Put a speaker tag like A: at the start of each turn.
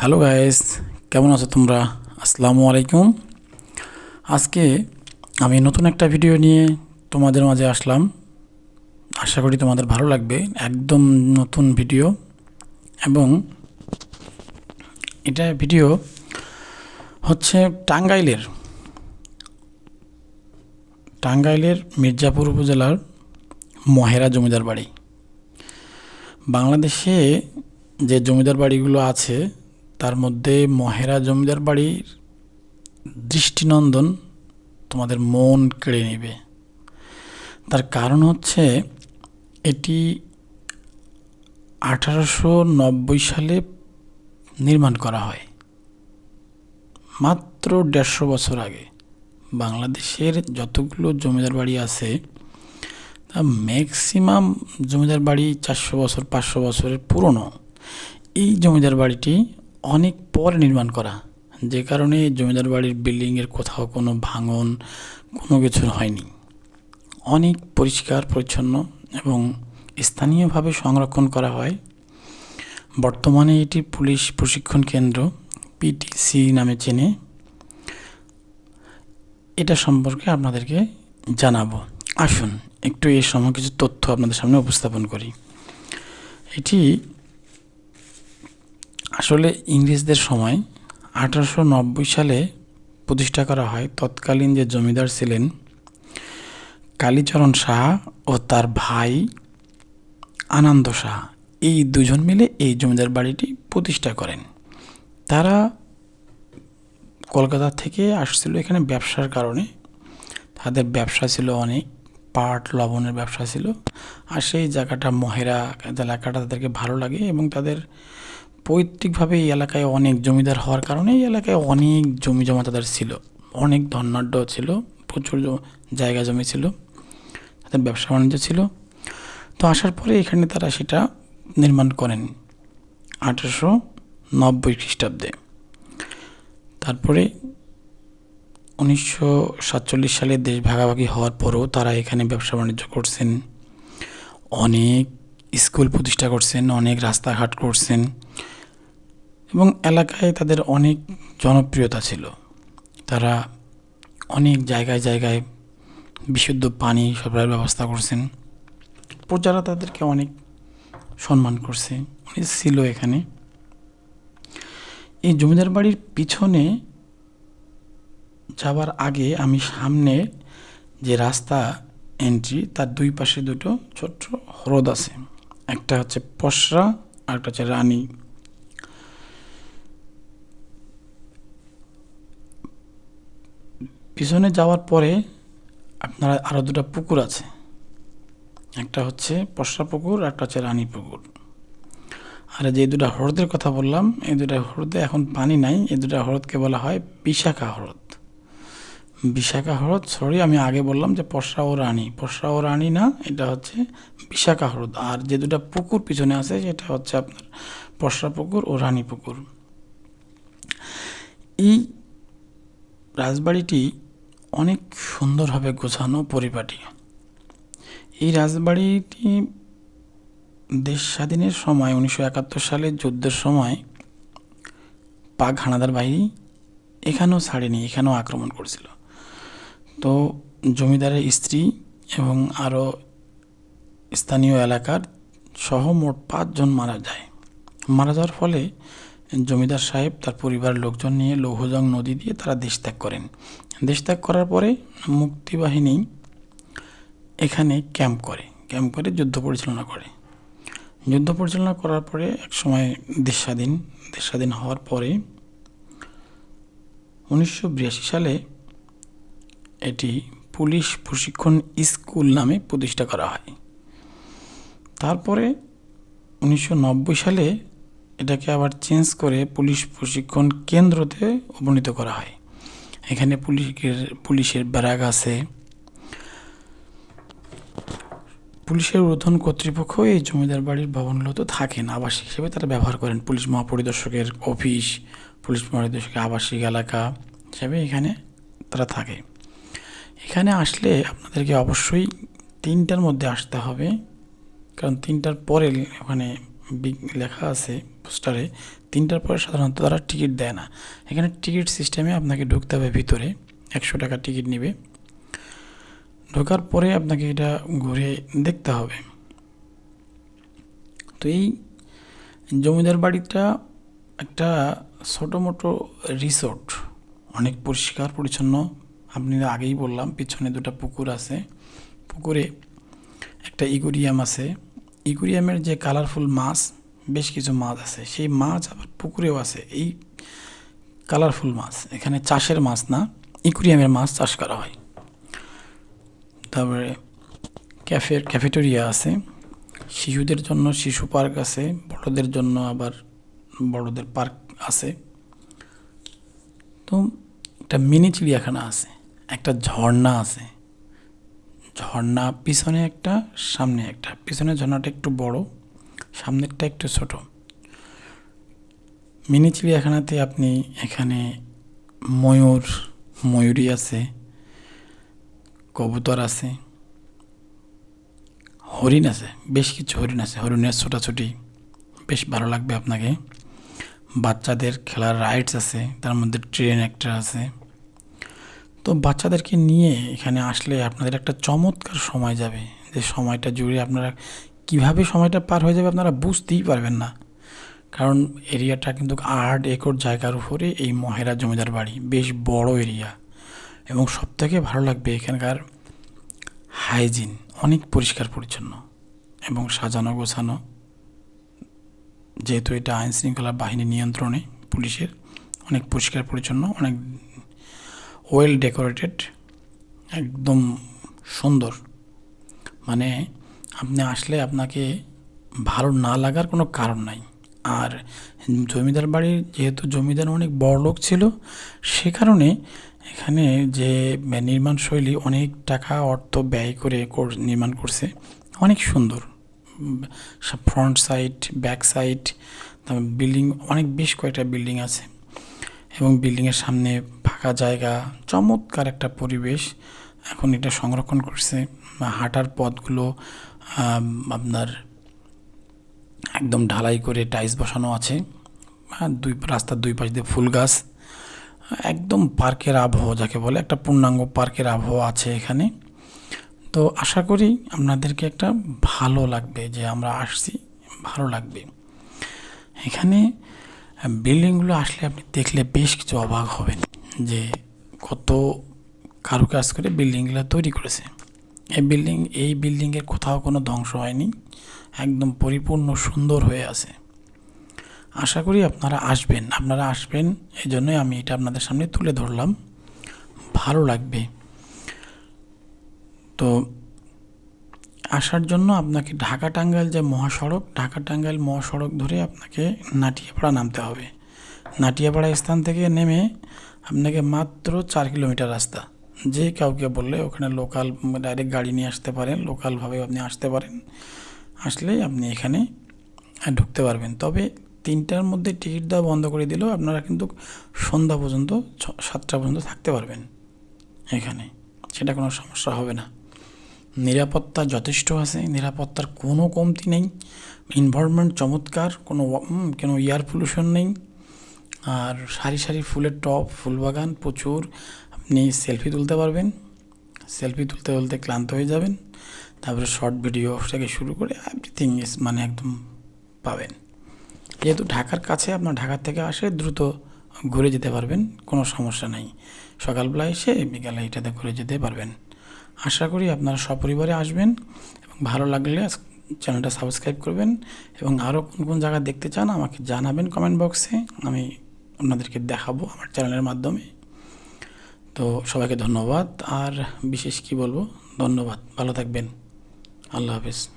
A: Hello guys, কেমন আছো তোমরা? আসসালামু আলাইকুম। আজকে আমি নতুন একটা ভিডিও নিয়ে তোমাদের মাঝে আসলাম। আশা করি তোমাদের ভালো লাগবে, একদম নতুন ভিডিও। এবং এটা ভিডিও হচ্ছে টাঙ্গাইলের। টাঙ্গাইলের মির্জাপুর উপজেলার মহেরা জমিদার বাড়ি। বাংলাদেশে যে জমিদার বাড়িগুলো আছে তার মধ্যে মহেরা জমিদার বাড়ির দৃষ্টিনন্দন তোমাদের মন কেড়ে নেবে। তার কারণ হচ্ছে এটি আঠারোশো নব্বই সালে নির্মাণ করা হয়। মাত্র দেড়শো বছর আগে বাংলাদেশের যতগুলো জমিদার বাড়ি আছে, তা ম্যাক্সিমাম জমিদার বাড়ি চারশো বছর, পাঁচশো বছরের পুরনো। এই জমিদার বাড়িটি অনেক পরে নির্মাণ করা। যে কারণে জমিদার বাড়ির বিল্ডিংয়ের কোথাও কোনো ভাঙন, কোনো কিছু হয়নি। অনেক পরিষ্কার, পরিচ্ছন্ন এবং স্থানীয়ভাবে সংরক্ষণ করা হয়। বর্তমানে এটি পুলিশ প্রশিক্ষণ কেন্দ্র, পিটিসি নামে চেনে। এটা সম্পর্কে আপনাদেরকে জানাব। আসুন, একটু এই সময় কিছু তথ্য আপনাদের সামনে উপস্থাপন করি। এটি আসলে ইংরেজদের সময় আঠারোশো নব্বই সালে প্রতিষ্ঠা করা হয় তৎকালীন যে জমিদার ছিলেন কালীচরণ সাহা ও তার ভাই আনন্দ সাহা। এই দুজন মিলে এই জমিদার বাড়িটি প্রতিষ্ঠা করেন। তারা কলকাতা থেকে আসছিল এখানে ব্যবসার কারণে। তাদের ব্যবসা ছিল অনেক, পাট, লবণের ব্যবসা ছিল। আর সেই জায়গাটা মহেরা এলাকাটা তাদেরকে ভালো লাগে এবং তাদের পৈতৃকভাবে এই এলাকায় অনেক জমিদার হওয়ার কারণে এই এলাকায় অনেক জমি জমা তাদের ছিল। অনেক ধনাঢ্য ছিল, প্রচুর জায়গা জমি ছিল, তাদের ব্যবসা বাণিজ্য ছিল। তো আসার পরে এখানে তারা সেটা নির্মাণ করেন আঠারোশো নব্বই খ্রিস্টাব্দে। তারপরে উনিশশো সাতচল্লিশ সালে দেশ ভাগাভাগি হওয়ার পরও তারা এখানে ব্যবসা বাণিজ্য করছেন। অনেক স্কুল প্রতিষ্ঠা করছেন, অনেক রাস্তাঘাট করছেন। এবং এলাকায় তাদের অনেক জনপ্রিয়তা ছিল। তারা অনেক জায়গায় জায়গায় বিশুদ্ধ পানি সরবরাহের ব্যবস্থা করছেন। প্রজারা তাদেরকে অনেক সম্মান করছে। উনি ছিল এখানে। এই জমিদার বাড়ির পিছনে যাওয়ার আগে আমি সামনে যে রাস্তা এন্ট্রি তার দুই পাশে দুটো ছোট্ট হ্রদ আছে। একটা হচ্ছে পশরা আর একটা হচ্ছে রানী। পিছনে যাওয়ার পরে আপনারা আরও দুটো পুকুর আছে। একটা হচ্ছে পশরা পুকুর একটা হচ্ছে রানী পুকুর। আর যে দুটা হ্রদের কথা বললাম, এই দুটো হ্রদে এখন পানি নাই। এই দুটো হ্রদকে বলা হয় বিশাখা হ্রদ। বিশাখা হ্রদ সরি আমি আগে বললাম যে পশরা ও রানী। পশরা ও রানী না, এটা হচ্ছে বিশাখা হ্রদ। আর যে দুটো পুকুর পিছনে আছে, সেটা হচ্ছে আপনার পশরা পুকুর ও রানী পুকুর। এই রাজবাড়িটি অনেক সুন্দরভাবে গোছানো পরিপাটি। এই রাজবাড়িটি দেশ স্বাধীনের সময়, উনিশশো একাত্তর সালের যুদ্ধের সময় পাক হানাদার বাহিনী এখানেও ছাড়েনি, এখানেও আক্রমণ করছিল। তো জমিদারের স্ত্রী এবং আরও স্থানীয় এলাকার সহ মোট পাঁচজন মারা যায়। মারা যাওয়ার ফলে জমিদার সাহেব তার পরিবার লোকজন নিয়ে লৌহজং নদী দিয়ে তারা দেশ ত্যাগ করেন। দেশ ত্যাগ করার পরে মুক্তিবাহিনী এখানে ক্যাম্প করে। ক্যাম্প করে যুদ্ধ পরিচালনা করে। যুদ্ধ পরিচালনা করার পরে এক সময় দেশ স্বাধীন দেশ স্বাধীন হওয়ার পরে উনিশশো বিরাশি সালে এটি পুলিশ প্রশিক্ষণ স্কুল নামে প্রতিষ্ঠা করা হয়। তারপরে উনিশশো নব্বই সালে এটাকে আবার চেঞ্জ করে পুলিশ প্রশিক্ষণ কেন্দ্রতে উপনীত করা হয়। এখানে পুলিশের পুলিশের ব্যারাক আছে। পুলিশের ঊর্ধ্বন কর্তৃপক্ষ এই জমিদার বাড়ির ভবনগুলো ভবনগুলোতে থাকেন। আবাসিক হিসেবে তারা ব্যবহার করেন। পুলিশ মহাপরিদর্শকের অফিস, পুলিশ মহাপরিদর্শকের আবাসিক এলাকা হিসাবে এখানে তারা থাকে। এখানে আসলে আপনাদেরকে অবশ্যই তিনটার মধ্যে আসতে হবে। কারণ তিনটার পরে ওখানে লেখা আছে পোস্টারে, তিনটার পরে সাধারণত তারা টিকিট দেয় না। এখানে টিকিট সিস্টেমে আপনাকে ঢুকতে হবে ভিতরে, একশো টাকা টিকিট নেবে। ঢোকার পরে আপনাকে এটা ঘুরে দেখতে হবে। তো এই জমিদার বাড়িটা একটা ছোটো মোটো রিসোর্ট, অনেক পরিষ্কার, পরিচ্ছন্ন। আপনি আগেই বললাম, পিছনে দুটো পুকুর আছে। পুকুরে একটা ইকুরিয়াম আছে। ইকুরিয়ামের যে কালারফুল মাছ, বেশ কিছু মাছ আছে। সেই মাছ আবার পুকুরেও আছে। এই কালারফুল মাছ, এখানে চাষের মাছ না, ইকুরিয়ামের মাছ চাষ করা হয়। তারপরে ক্যাফের ক্যাফেটেরিয়া আছে। শিশুদের জন্য শিশু পার্ক আছে, বড়দের জন্য আবার বড়দের পার্ক আছে। তো একটা মিনি চিড়িয়াখানা আছে, একটা ঝর্ণা আছে। ঝর্ণা, পিছনে একটা, সামনে একটা। পিছনের ঝর্ণাটা একটু বড়, সামনেরটা একটু ছোট। মিনি চিড়িয়াখানাতে আপনি এখানে ময়ূর, ময়ূরী আছে, কবুতর আছে, হরিণ আছে, বেশ কিছু হরিণ আছে। হরিণের ছোটাছুটি বেশ ভালো লাগবে আপনাকে। বাচ্চাদের খেলার রাইডস আছে, তার মধ্যে ট্রেন একটা আছে। তো বাচ্চাদেরকে নিয়ে এখানে আসলে আপনাদের একটা চমৎকার সময় যাবে। যে সময়টা জুড়ে আপনারা কীভাবে সময়টা পার হয়ে যাবে আপনারা বুঝতেই পারবেন না। কারণ এরিয়াটা কিন্তু আট একর জায়গার উপরে এই মহেরা জমিদার বাড়ি, বেশ বড় এরিয়া। এবং সবথেকে ভালো লাগবে এখানকার হাইজিন, অনেক পরিষ্কার পরিচ্ছন্ন এবং সাজানো গোছানো। যেহেতু এটা আইন শৃঙ্খলা বাহিনী নিয়ন্ত্রণে, পুলিশের, অনেক পরিষ্কার পরিচ্ছন্ন, অনেক ওয়েল ডেকোরেটেড একদম সুন্দর। মানে আপনি আসলে আপনাকে ভালো না লাগার কোনো কারণ নাই। আর জমিদার বাড়ির যেহেতু জমিদার অনেক বড় লোক ছিল, সে কারণে এখানে যে নির্মাণ শৈলী অনেক টাকা অর্থ ব্যয় করে নির্মাণ করছে, অনেক সুন্দর। Front side back side building অনেক বেশ কয়েকটা বিল্ডিং আছে। এবং বিল্ডিংয়ের সামনে ফাঁকা জায়গা, চমৎকার একটা পরিবেশ এখন এটা সংরক্ষণ করছে। হাঁটার পথগুলো আপনার একদম ঢালাই করে টাইলস বসানো আছে। দুই রাস্তার দুই পাশ দিয়ে ফুল গাছ। একদম পার্কের আবহাওয়া যাকে বলে, একটা পূর্ণাঙ্গ পার্কের আবহাওয়া আছে এখানে। তো আশা করি আপনাদেরকে একটা ভালো লাগবে যে আমরা আসছি, ভালো লাগবে। এখানে বিল্ডিংগুলো আসলে আপনি দেখলে বেশ কিছু অবাক হবেন যে কত কারুকাজ করে বিল্ডিংগুলো তৈরি করেছে। এই বিল্ডিং, এই বিল্ডিংয়ের কোথাও কোনো ধ্বংস হয়নি, একদম পরিপূর্ণ সুন্দর হয়ে আছে। আশা করি আপনারা আসবেন আপনারা আসবেন এই জন্যই আমি এটা আপনাদের সামনে তুলে ধরলাম। ভালো লাগবে। তো আসার জন্য আপনাকে ঢাকা টাঙ্গাইল যে মহাসড়ক ঢাকা টাঙ্গাইল মহাসড়ক ধরে আপনাকে নাটিয়াপাড়া নামতে হবে। নাটিয়াপাড়া স্থান থেকে নেমে আপনাকে মাত্র চার কিলোমিটার রাস্তা। যে কাউকে বললে ওখানে লোকাল ডাইরেক্ট গাড়ি নিয়ে আসতে পারেন লোকালভাবে আপনি আসতে পারেন। আসলেই আপনি এখানে ঢুকতে পারবেন। তবে তিনটার মধ্যে টিকিট দেওয়া বন্ধ করে দিলেও আপনারা কিন্তু সন্ধ্যা পর্যন্ত সাতটা পর্যন্ত থাকতে পারবেন। এখানে সেটা কোনো সমস্যা হবে না। নিরাপত্তা যথেষ্ট আছে, নিরাপত্তার কোনো কমতি নেই এনভায়রনমেন্ট চমৎকার, কোনো কোনো এয়ার পলিউশন নেই, আর সারি সারি ফুলের টপ ফুল বাগান প্রচুর, আপনি সেলফি তুলতে পারবেন সেলফি তুলতে তুলতে ক্লান্ত হয়ে যাবেন, তারপরে শর্ট ভিডিও থেকে শুরু করে এভরিথিং ইস মানে একদম পাবেন। যেহেতু ঢাকার কাছে আপনার ঢাকার থেকে আসে দ্রুত ঘুরে যেতে পারবেন, কোনো সমস্যা নেই। সকালবেলা এসে বিকালে এটাতে ঘুরে যেতে পারবেন। আশা করি আপনারা সপরিবারে আসবেন এবং ভালো লাগলে চ্যানেলটা সাবস্ক্রাইব করবেন এবং আরও কোন কোন জায়গা দেখতে চান আমাকে জানাবেন কমেন্ট বক্সে আমি আপনাদেরকে দেখাবো আমার চ্যানেলের মাধ্যমে। তো সবাইকে ধন্যবাদ। আর বিশেষ কি বলব? ধন্যবাদ। ভালো থাকবেন। আল্লাহ হাফেজ।